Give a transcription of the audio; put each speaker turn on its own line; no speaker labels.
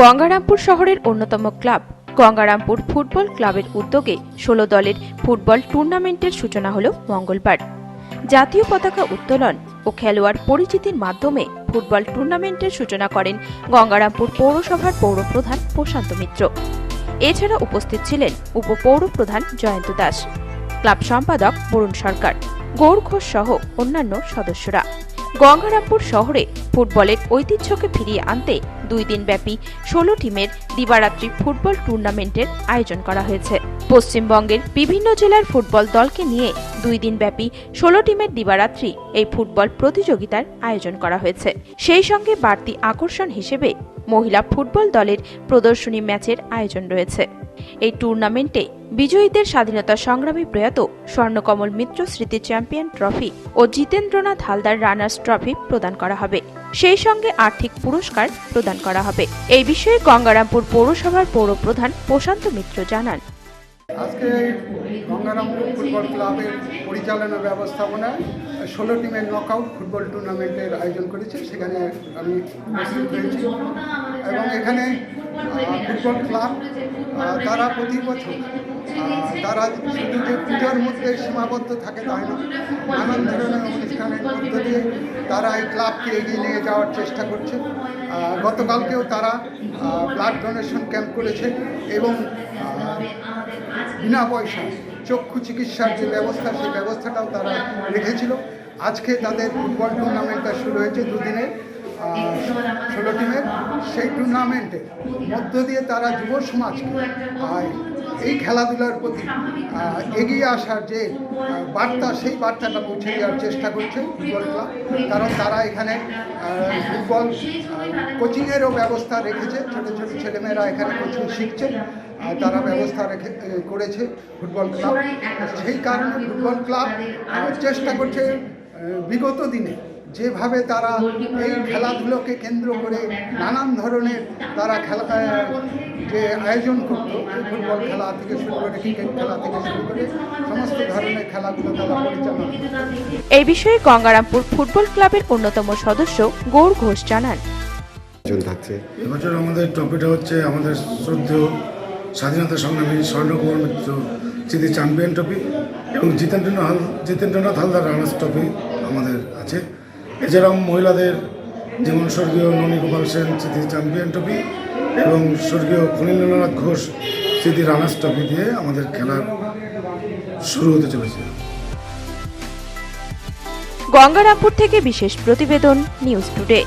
গঙ্গারামপুর শহরের অন্যতম club. Gangarampur football ক্লাবের উদ্যোগে ষোলো দলের ফুটবল টুর্নামেন্টের সূচনা হল মঙ্গলবার। জাতীয় পতাকা উত্তোলন ও খেলোয়াড় পরিচিতির মাধ্যমে ফুটবল টুর্নামেন্টের সূচনা করেন গঙ্গারামপুর পৌরসভার পৌরপ্রধান প্রশান্ত মিত্র। এছাড়া উপস্থিত ছিলেন উপপৌরপ্রধান জয়ন্ত দাস, ক্লাব সম্পাদক বরুণ সরকার, গৌর ঘোষ সহ অন্যান্য সদস্যরা। গঙ্গারামপুর শহরে ফুটবলের ঐতিহ্যকে ফিরিয়ে আনতে দুই দিনব্যাপী ষোলো টিমের দিবারাত্রি ফুটবল টুর্নামেন্টের আয়োজন করা হয়েছে। পশ্চিমবঙ্গের বিভিন্ন জেলার ফুটবল দলকে নিয়ে দুই দিনব্যাপী ষোলো টিমের দিবারাত্রি এই ফুটবল প্রতিযোগিতার আয়োজন করা হয়েছে। সেই সঙ্গে বাড়তি আকর্ষণ হিসেবে মহিলা ফুটবল দলের প্রদর্শনী ম্যাচের আয়োজন রয়েছে। এই টুর্নামেন্টে বিজয়ীদের স্বাধীনতা সংগ্রামী প্রয়াত স্বর্ণকমল মিত্র স্মৃতি চ্যাম্পিয়ন ট্রফি ও জিতেন্দ্রনাথ হালদার রানার্স ট্রফি প্রদান করা হবে। সেই সঙ্গে আর্থিক পুরস্কার প্রদান করা হবে। এই বিষয়ে গঙ্গারামপুর পৌরসভার পৌর প্রধান প্রশান্ত মিত্র জানান।
আজকে গঙ্গারামপুর ফুটবল ক্লাবের পরিচালনা ব্যবস্থাপনায় ষোলো টিমের নক আউট ফুটবল টুর্নামেন্টের আয়োজন করেছে। সেখানে আমি উপস্থিত হয়েছি। এবং এখানে ফুটবল ক্লাব তারা প্রতি বছর তারা শুধু যে পুজোর মধ্যে সীমাবদ্ধ থাকে তাই না, নানান ধরনের অনুষ্ঠানের মধ্য দিয়ে তারা এই ক্লাবকে এগিয়ে নিয়ে যাওয়ার চেষ্টা করছে। গতকালকেও তারা ব্লাড ডোনেশন ক্যাম্প করেছে এবং বিনা পয়সায় চক্ষু চিকিৎসার যে ব্যবস্থা, সেই ব্যবস্থাটাও তারা রেখেছিল। আজকে তাদের ফুটবল টুর্নামেন্টটা শুরু হয়েছে দুদিনের ষোলো টিমের সেই টুর্নামেন্টে মধ্য দিয়ে তারা যুব সমাজকে আহ, এই খেলাধুলার প্রতি এগিয়ে আসার যে বার্তা সেই বার্তাটা পৌঁছে দেওয়ার চেষ্টা করছে ফুটবল ক্লাব। কারণ তারা এখানে ফুটবল কোচিংয়েরও ব্যবস্থা রেখেছে। ছোটো ছোটো ছেলেমেয়েরা এখানে কোচিং শিখছে তারা ব্যবস্থা রেখে করেছে ফুটবল ক্লাব। সেই কারণে ফুটবল ক্লাব চেষ্টা করছে বিগত দিনে যেভাবে তারা এই খেলাধুলোকে কেন্দ্র করে নানান ধরনের তারা খেলা যে আয়োজন করত ফুটবল খেলা থেকে শুরু করে ক্রিকেট খেলা থেকে শুরু করে সমস্ত ধরনের খেলাগুলো তারা পরিচালনা
এই বিষয়ে গঙ্গারামপুর ফুটবল ক্লাবের অন্যতম সদস্য গৌর ঘোষ জানান।
থাকছে।
এবছর আমাদের ট্রফিটা হচ্ছে আমাদের শ্রদ্ধেয় স্বাধীনতা সংগ্রামী স্বর্ণকুমার মিত্র স্মৃতি চ্যাম্পিয়ন ট্রফি এবং জিতেন্দ্রনাথ হাল জিতেন্দ্রনাথ হালদার রানার্স ট্রফি আমাদের আছে। এছাড়াও মহিলাদের যেমন স্বর্গীয় ননী গোপাল সেন, স্মৃতি চ্যাম্পিয়ন ট্রফি এবং স্বর্গীয় খনীন্দ্রনাথ ঘোষ, স্মৃতি রানার্স ট্রফি দিয়ে আমাদের খেলার শুরু হতে চলেছে।
গঙ্গারামপুর থেকে বিশেষ প্রতিবেদন, নিউজ টুডে।